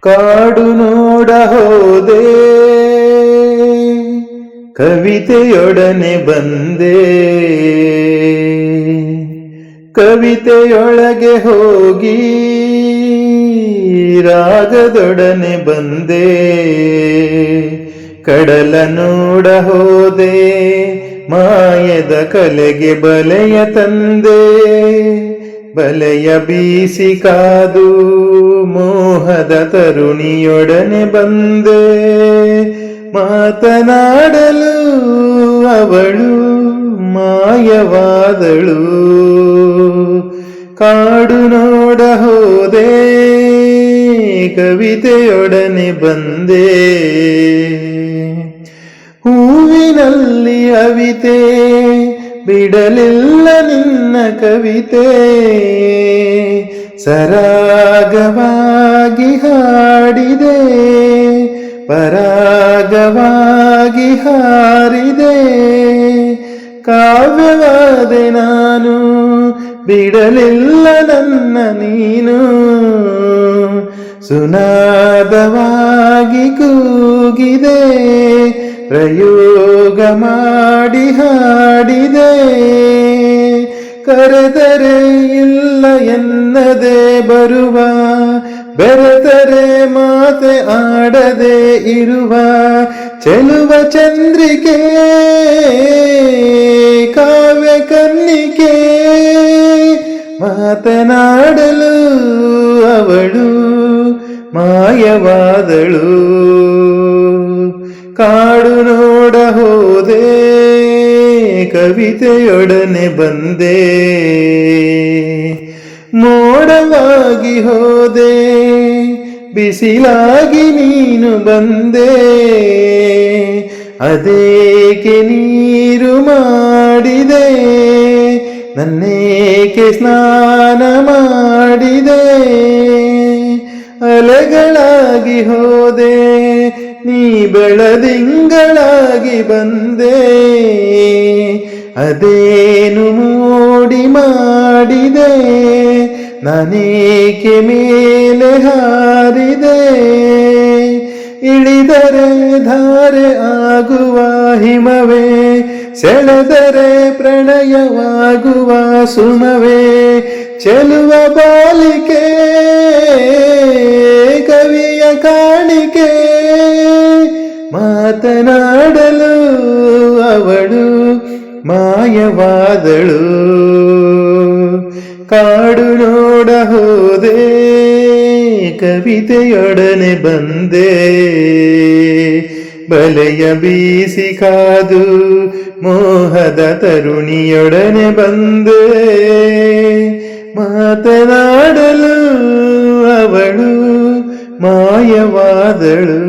ಕಾಡು ನೋಡ ಹೋದೆ. ಕವಿತೆಯೊಡನೆ ಬಂದೆ. ಕವಿತೆಯೊಳಗೆ ಹೋಗಿ ರಾಗದೊಡನೆ ಬಂದೆ. ಕಡಲ ನೋಡ ಹೋದೆ, ಮಾಯದ ಕಲೆಗೆ ಬಲೆಯ ತಂದೆ. ಬಲೆಯ ಬೀಸಿ ಕಾದು ಮೋಹದ ತರುಣಿಯೊಡನೆ ಬಂದೆ. ಮಾತನಾಡಲು ಅವಳು ಮಾಯವಾದಳು. ಕಾಡು ನೋಡ ಹೋದೆ, ಕವಿತೆಯೊಡನೆ ಬಂದೆ. ಹೂವಿನಲ್ಲಿ ಅವಿತೆ ಬಿಡಲಿಲ್ಲ ನಿನ್ನ ಕವಿತೆ. ಸರಾಗವಾಗಿ ಹಾಡಿದೆ ಪರಾಗವಾಗಿ ಹಾರಿದೆ. ಕಾವ್ಯವಾದೆ ನಾನು ಬಿಡಲಿಲ್ಲ ನನ್ನ ನೀನು. ಸುನಾದವಾಗಿ ಕೂಗಿದೆ, ಪ್ರಯೋಗ ಮಾಡಿ ಹಾಡಿದೆ. ಕರೆದರೆ ಇಲ್ಲ ಎನ್ನದೆ ಬರುವ, ಬೆರೆತರೆ ಮಾತೆ ಆಡದೆ ಇರುವ ಚೆಲುವ ಚಂದ್ರಿಕೆ, ಕಾವ್ಯ ಕನ್ನಿಕೆ. ಮಾತನಾಡಲು ಅವಳು ಮಾಯವಾದಳು. ಕಾಡು ನೋಡ ಹೋದೆ, ಕವಿತೆಯೊಡನೆ ಬಂದೆ. ಮೋಡವಾಗಿ ಹೋದೆ, ಬಿಸಿಲಾಗಿ ನೀನು ಬಂದೆ. ಅದೇಕೆ ನೀರು ಮಾಡಿದೆ, ನನ್ನೇಕೆ ಸ್ನಾನ ಮಾಡಿದೆ. ಅಲೆಗಳಾಗಿ ಹೋದೆ, ನೀ ಬೆಳದಿಂಗಳಾಗಿ ಬಂದೆ. ಅದೇನು ಮೂಡಿ ಮಾಡಿದೆ, ನಾನೇಕೆ ಮೇಲೆ ಹಾರಿದೆ. ಇಳಿದರೆ ಧಾರೆ ಆಗುವ ಹಿಮವೇ, ಸೆಳೆದರೆ ಪ್ರಣಯವಾಗುವ ಸುಮವೇ. ಚೆಲುವ ಬಾಲಿಕೆ ಮಾತನಾಡಲು ಅವಳು ಮಾಯವಾದಳು. ಕಾಡು ನೋಡ ಹೋದೆ, ಕವಿತೆಯೊಡನೆ ಬಂದೆ. ಬಲೆಯ ಬೀಸಿ ಕಾದು, ಮೋಹದ ತರುಣಿಯೊಡನೆ ಬಂದೆ. ಮಾತನಾಡಲು ಅವಳು ಮಾಯವಾದಳು.